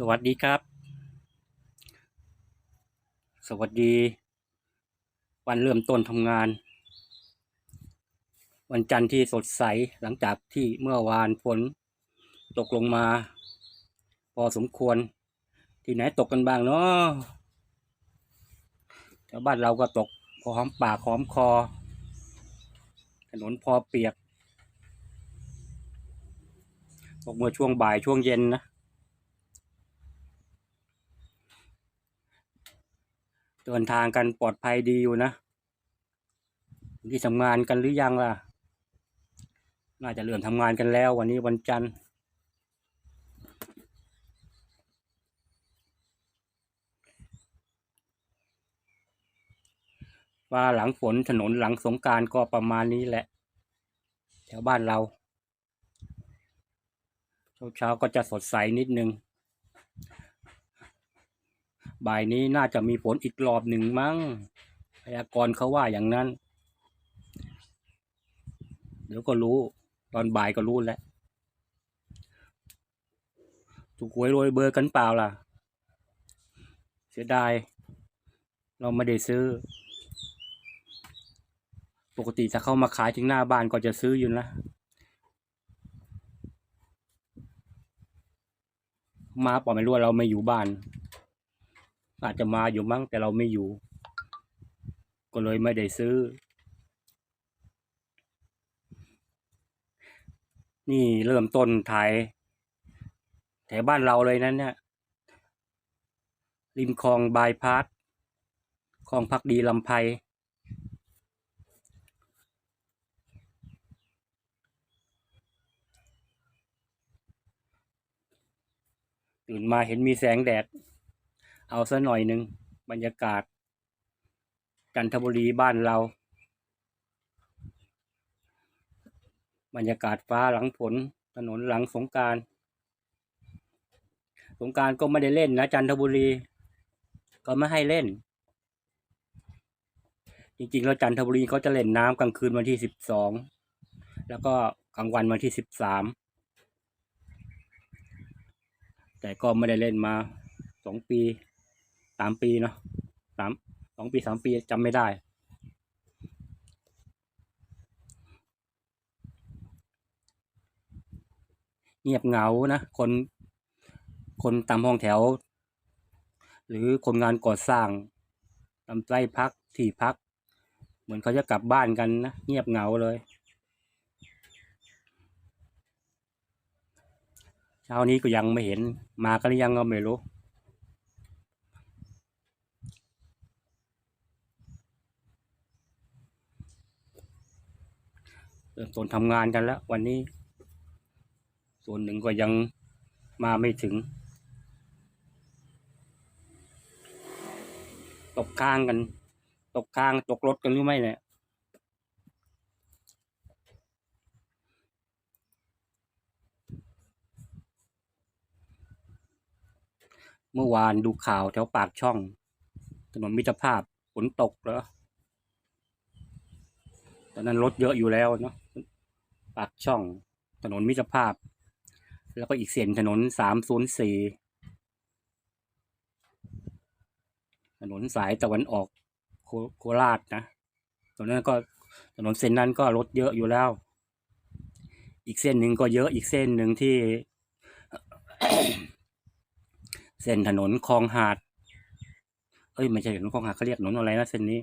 สวัสดีครับ สวัสดี วันเริ่มต้นทำงาน วันจันทร์ที่สดใสหลังจากที่เมื่อวานฝนตกลงมา พอสมควร ที่ไหนตกกันบ้างเนาะแถวบ้านเราก็ตกพอหอมปากหอมคอ ถนนพอเปียก ตกเมื่อช่วงบ่ายช่วงเย็นนะ เดินทางกันปลอดภัยดีอยู่นะ ที่ทำงานกันหรือยังล่ะ น่าจะเริ่มทำงานกันแล้ววันนี้วันจันทร์ว่าหลังฝนถนนหลังสงการก็ประมาณนี้แหละ แถวบ้านเราเช้าๆก็จะสดใสนิดนึง บ่ายนี้น่าจะมีฝนอีกรอบหนึ่งมั้งพยากรณ์เขาว่าอย่างนั้น เดี๋ยวก็รู้ ตอนบ่ายก็รู้แล้วถูกหวยรวยเบอร์กันเปล่าล่ะ เสียดาย เราไม่ได้ซื้อ ปกติถ้าเข้ามาขายถึงหน้าบ้านก็จะซื้ออยู่นะมาเปล่าไม่รู้ว่าเราไม่อยู่บ้าน อาจจะมาอยู่มั้งแต่เราไม่อยู่ ก็เลยไม่ได้ซื้อ นี่เริ่มต้นถ่ายแถวบ้านเราเลยนั้นเนี่ยริมคลองบายพาสคลองพักดีลำไพตื่นมาเห็นมีแสงแดด เอาซะหน่อยหนึ่งบรรยากาศ จันทบุรีบ้านเรา บรรยากาศฟ้าหลังฝนถนนหลังสงการสงการก็ไม่ได้เล่นนะจันทบุรี ก็ไม่ให้เล่น จริงๆแล้วจันทบุรีเขาจะเล่นน้ำกลางคืนวันที่สิบสองแล้วก็กลางวันวันที่สิบสามแต่ก็ไม่ได้เล่นมาสองปี สามปีเนาะสามสองปีสามปีจำไม่ได้ เงียบเหงานะคนคนตามห้องแถว หรือคนงานก่อสร้างตามไร่พักที่พัก เหมือนเขาจะกลับบ้านกันนะเงียบเหงาเลยเช้านี้ก็ยังไม่เห็นมากันหรือยังก็ไม่รู้ เริ่มต้นทำงานกันแล้ว วันนี้ ส่วนหนึ่งก็ยังมาไม่ถึง ตกค้างกัน ตกค้างตกรถกันหรือไม่เนี่ยเมื่อวานดูข่าวแถวปากช่อง ถนนมิตรภาพฝนตกเหรอตอนนั้นรถเยอะอยู่แล้วเนาะ ปากช่องถนนมิตรภาพ แล้วก็อีกเส้นถนนสามศูนย์สี่ถนนสายตะวันออกโคโคราชนะตรงนั้นก็ถนนเส้นนั้นก็รถเยอะอยู่แล้ว อีกเส้นหนึ่งก็เยอะอีกเส้นหนึ่งที่ เส้นถนนคลองหาด เอ้ยไม่ใช่ถนนคลองหาดเขาเรียกถนนอะไรนะเส้นนี้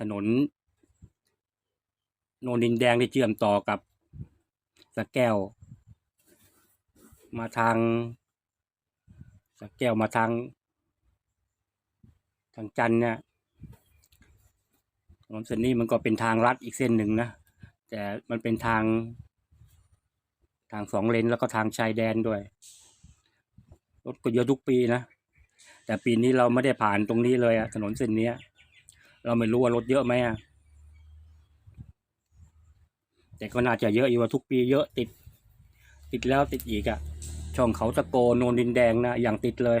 ถนนโนนดินแดงที่เชื่อมต่อกับะแก้ว มาทางสะแก้วมาทาง ทางจันเนี่ยถนนเส้นนี้มันก็เป็นทางลัดอีกเส้นหนึ่งนะ แต่มันเป็นทาง ทางสองเลนแล้วก็ทางชายแดนด้วย รถก็เยอะทุกปีนะ แต่ปีนี้เราไม่ได้ผ่านตรงนี้เลยอะถนนเส้นนี้ เราไม่รู้ว่ารถเยอะไหมอะ แต่ก็น่าจะเยอะอยู่ว่าทุกปีเยอะติด ติดแล้วติดอีกอะช่องเขาตะโกโนนดินแดงนะอย่างติดเลย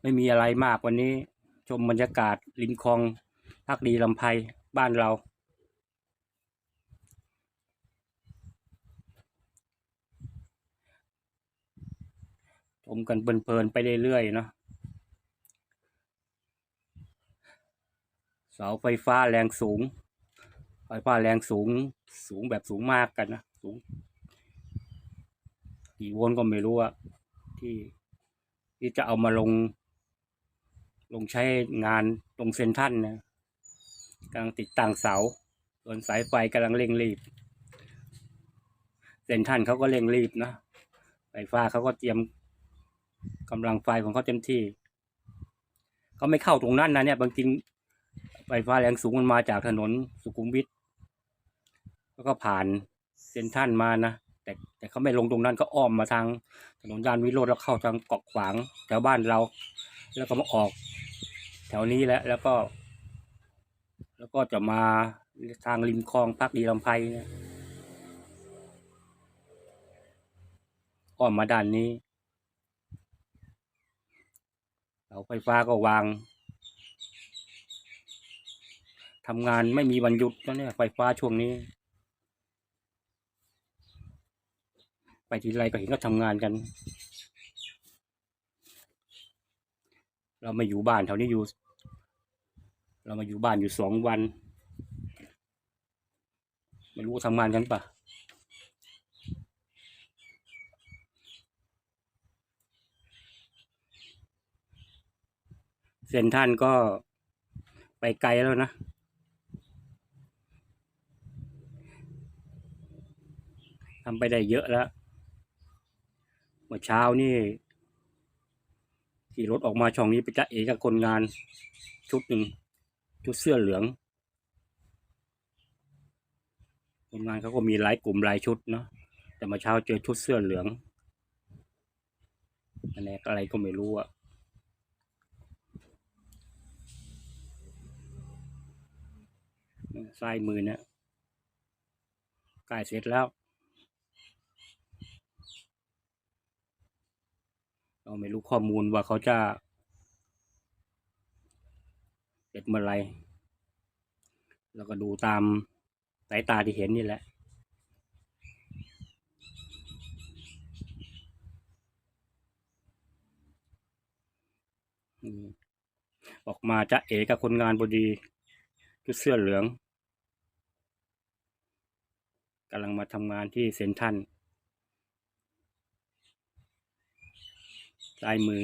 ไม่มีอะไรมากวันนี้ ชมบรรยากาศริมคลองพักดีลำไพบ้านเราชมกันเพลินๆไปเรื่อยๆเนาะ เสาไฟฟ้าแรงสูง ไฟฟ้าแรงสูงสูงแบบสูงมากกันนะสูงกี่โวลต์ก็ไม่รู้อะที่ที่จะเอามาลง ลงใช้งานตรงเซนทันนะกำลังติดตั้งเสาส่วนสายไฟกำลังเร่งรีบเซนทันเขาก็เร่งรีบนะไฟฟ้าเขาก็เตรียมกำลังไฟของเขาเต็มที่เขาไม่เข้าตรงนั้นนะเนี่ยบางที ไฟฟ้าแรงสูงมันมาจากถนนสุขุมวิทแล้วก็ผ่านเซนทันมานะแต่แต่เขาไม่ลงตรงนั้นก็อ้อมมาทางถนนยานวิโรธแล้วเข้าทางเกาะขวางแถวบ้านเรา แล้วก็มาออก แถวนี้แหละแล้วก็ แล้วก็จะมาทางริมคลองพักดีลำไพเนี่ยอ้อมมาด้านนี้เสาไฟฟ้าก็วาง ทำงานไม่มีวันหยุดแล้วเนี่ยไฟฟ้าช่วงนี้ ไปทีไรก็เห็นก็ทำงานกัน เรามาอยู่บ้านแถวนี้อยู่ เรามาอยู่บ้านอยู่สองวัน ไม่รู้ว่าทำงานกันปะเซนท่านก็ไปไกลแล้วนะ ทำไปได้เยอะแล้ว เมื่อเช้านี่ขี่รถออกมาช่องนี้ไปจะเอกับคนงาน ชุดหนึ่งชุดเสื้อเหลือง คนงานเขาก็มีหลายกลุ่มหลายชุดเนาะแต่มาเช้าเจอชุดเสื้อเหลืองอันนี้อะไรก็ไม่รู้อะซ้ายมือเนี่ยใกล้เสร็จแล้ว เราไม่รู้ข้อมูลว่าเขาจะเสร็จเมื่อไรแล้วก็ดูตามสายตาที่เห็นนี่แหละออกมาจะเอกับคนงานพอดีชุดเสื้อเหลืองกำลังมาทำงานที่เซ็นทรัน ซ้ายมือ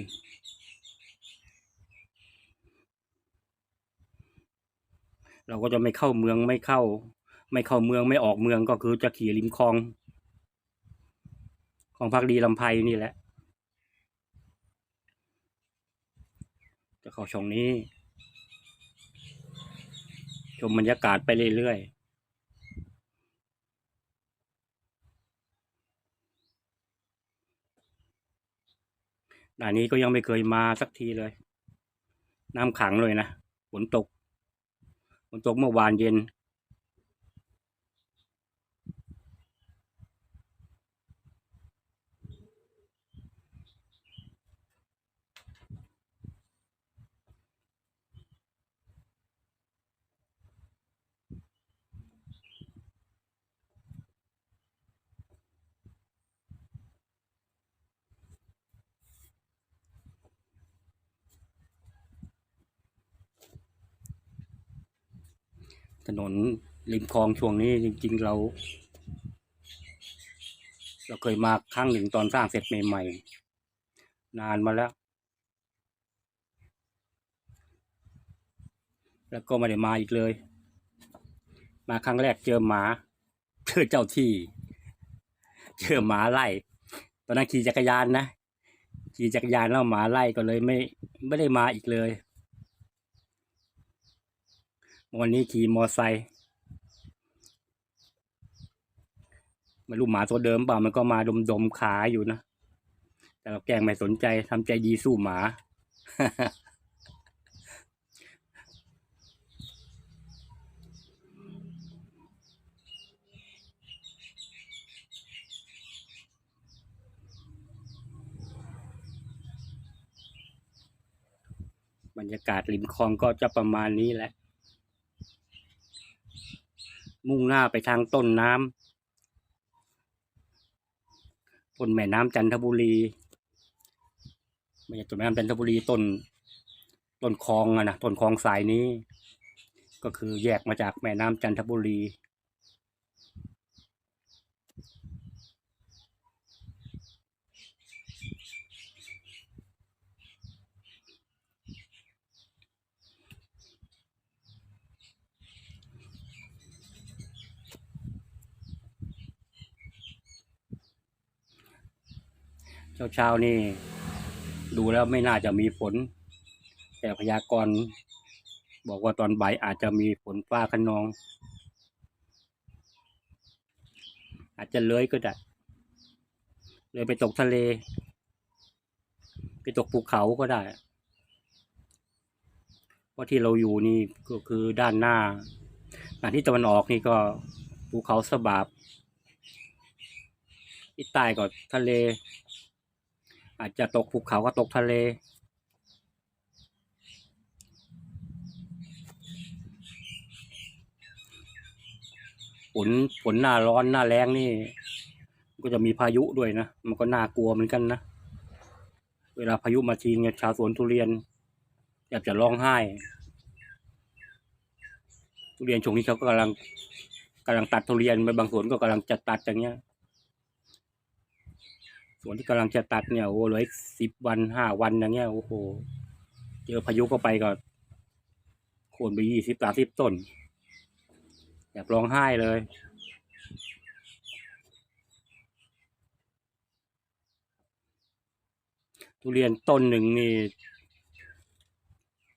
เราก็จะไม่เข้าเมืองไม่เข้า ไม่เข้าเมืองไม่ออกเมืองก็คือจะขี่ริมคลอง ของพักดีลำไพนี่แหละ จะเข้าช่องนี้ ชมบรรยากาศไปเรื่อยๆ ด่านนี้ก็ยังไม่เคยมาสักทีเลย น้ำขังเลยนะฝนตกฝนตกเมื่อวานเย็น นนริมคลองช่วงนี้จริง ๆ เรา เราเคยมาครั้งหนึ่งตอนสร้างเสร็จใหม่ๆ นานมาแล้ว แล้วก็ไม่ได้มาอีกเลย มาครั้งแรกเจอหมาเจอเจ้าที่ เจอหมาไล่ ตอนนั้นขี่จักรยานนะขี่จักรยานแล้วหมาไล่ก็เลยไม่ไม่ได้มาอีกเลย วันนี้ขี่มอไซค์ไม่รู้หมาตัวเดิมเปล่ามันก็มาดมดมๆขาอยู่นะ แต่เราแกงไม่สนใจทำใจดีสู้หมา บรรยากาศริมคลองก็จะประมาณนี้แหละ มุ่งหน้าไปทางต้นน้ำต้นแม่น้ำจันทบุรีไม่ใช่ต้นแม่น้ำจันทบุรีต้นต้นคลองอะนะต้นคลองสายนี้ ก็คือแยกมาจากแม่น้ำจันทบุรี เช้าเช้าๆนี่ ดูแล้วไม่น่าจะมีฝน แต่พยากรณ์บอกว่าตอนบ่ายอาจจะมีฝนฟ้าคะนอง อาจจะเลื้อยก็ได้เลยไปตกทะเล ไปตกภูเขาก็ได้ เพราะที่เราอยู่นี่ก็คือด้านหน้าด้านที่ตะวันออกนี่ก็ภูเขาสบาบที่ใต้ก็ทะเล อาจจะตกภูเขาก็ตกทะเล ฝนฝนหน้าร้อนหน้าแรงนี่ ก็จะมีพายุด้วยนะ มันก็น่ากลัวเหมือนกันนะ เวลาพายุมาทีเนี่ยชาวสวนทุเรียนอยากจะร้องไห้ ทุเรียนช่วงนี้เขาก็กำลังกำลังตัดทุเรียนไปบางสวนก็กำลังจะตัดอย่างเงี้ย ส่วนที่กำลังจะตัดเนี่ยโอ้เหลือสิบวันห้าวันอย่างเงี้ยโอ้โห เจอพายุเข้าไปก็โค่นไปยี่สิบสามสิบต้นอยากร้องไห้เลย ทุเรียนต้นหนึ่งนี่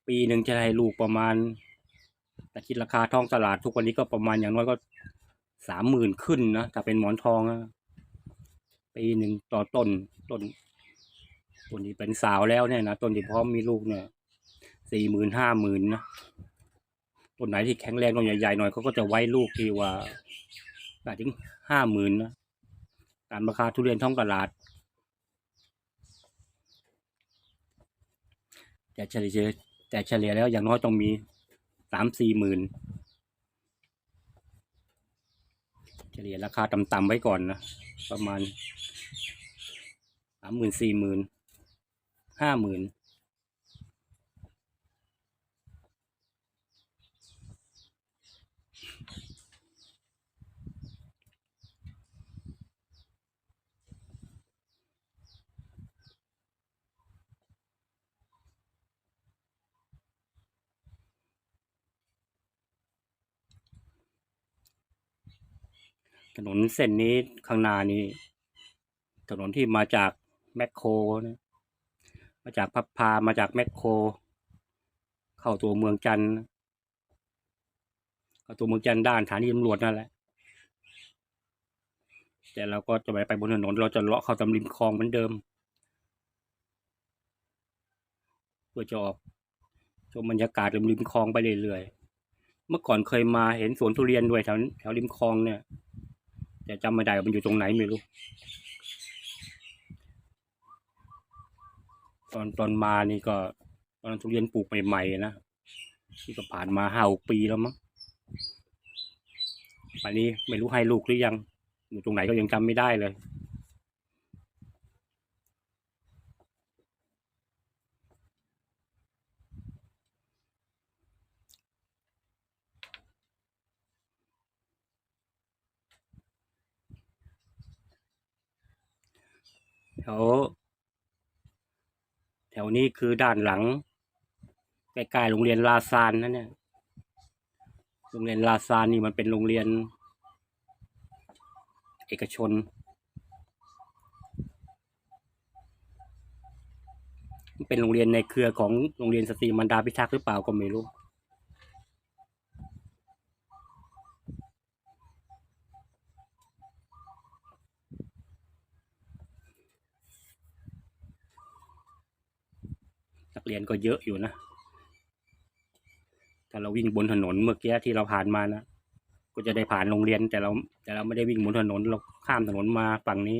ปีหนึ่งจะให้ลูกประมาณ แต่คิดราคาท้องตลาดทุกวันนี้ก็ประมาณอย่างน้อยก็สามหมื่นขึ้นนะถ้าเป็นหมอนทองอะ ปีหนึ่งต่อต้นต้นต้นที่เป็นสาวแล้วเนี่ยนะต้นที่พร้อมมีลูกเนี่ยสี่หมื่นห้าหมื่นนะต้นไหนที่แข็งแรงต้นใหญ่ๆหน่อยเขาก็จะไว้ลูกที่ว่าได้ถึงห้าหมื่นนะตามราคาทุเรียนท้องตลาดแต่เฉลี่ยแต่เฉลี่ยแล้วอย่างน้อยต้องมีสามสี่หมื่น เฉลี่ยราคาต่ำๆไว้ก่อนนะ ประมาณสามหมื่นสี่หมื่นห้าหมื่น ถนนเส้นนี้ข้างหน้านี้ ถนนที่มาจากแมคโครนะมาจากพับพามาจากแมคโคร เข้าตัวเมืองจันทร์เข้าตัวเมืองจันทร์ด้านสถานีตำรวจนั่นแหละ แต่เราก็จะไปไปบนถนนเราจะเลาะเข้าตำริมคลองเหมือนเดิม เพื่อจะออกชมบรรยากาศริมริมคลองไปเรื่อยๆเมื่อก่อนเคยมาเห็นสวนทุเรียนด้วยแถวแถวริมคลองเนี่ย แต่จำไม่ได้ว่ามันอยู่ตรงไหนไม่รู้ ตอนตอนมานี่ก็ ตอนทุเรียนปลูกใหม่ๆนะที่ก็ผ่านมาห้าหกปีแล้วมั้งป่านนี้ไม่รู้ให้ลูกหรือยัง อยู่ตรงไหนก็ยังจำไม่ได้เลย แถว แถวนี้คือด้านหลังใกล้ๆโรงเรียนลาซานนั่นเนี่ย โรงเรียนลาซานนี่มันเป็นโรงเรียน เอกชนมันเป็นโรงเรียนในเครือของโรงเรียนสตรีมันดาพิทักษ์หรือเปล่าก็ไม่รู้ เรียนก็เยอะอยู่นะถ้าเราวิ่งบนถนนเมื่อกี้ที่เราผ่านมานะก็จะได้ผ่านโรงเรียนแต่เราแต่เราไม่ได้วิ่งบนถนนเราข้ามถนนมาฝั่งนี้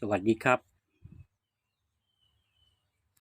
สวัสดีครับ